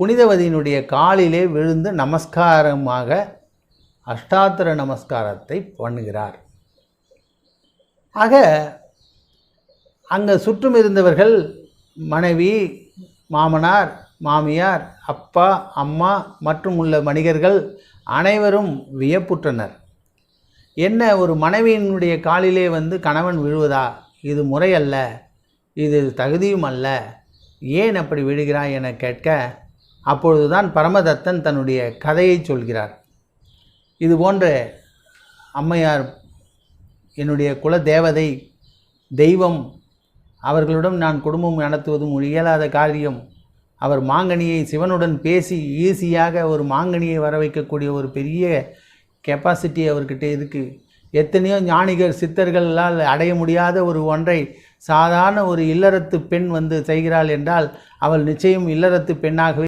புனிதவதியினுடைய காலிலே விழுந்து நமஸ்காரமாக அஷ்டாத்திர நமஸ்காரத்தை பண்ணுகிறார். ஆக அங்கே சுற்றும் இருந்தவர்கள் மனைவி மாமனார் மாமியார் அப்பா அம்மா மற்றும் உள்ள வணிகர்கள் அனைவரும் வியப்புற்றனர். என்ன ஒரு மனைவியினுடைய காலிலே வந்து கணவன் விழுவதா? இது முறையல்ல. இது தகுதியும் அல்ல. ஏன் அப்படி விழுகிறாய் என கேட்க அப்பொழுதுதான் பரமதத்தன் தன்னுடைய கதையை சொல்கிறார். இது போன்ற அம்மையார் என்னுடைய குல தேவதை தெய்வம் அவர்களுடன் நான் குடும்பம் நடத்துவதும் இயலாத காரியம். அவர் மாங்கனியை சிவனுடன் பேசி ஈஸியாக ஒரு மாங்கனியை வர வைக்கக்கூடிய ஒரு பெரிய கெப்பாசிட்டி அவர்கிட்ட இருக்குது எத்தனையோ ஞானிகள் சித்தர்களால் அடைய முடியாத ஒரு ஒன்றை சாதாரண ஒரு இல்லறத்து பெண் வந்து செய்கிறாள் என்றால் அவள் நிச்சயம் இல்லறத்து பெண்ணாகவே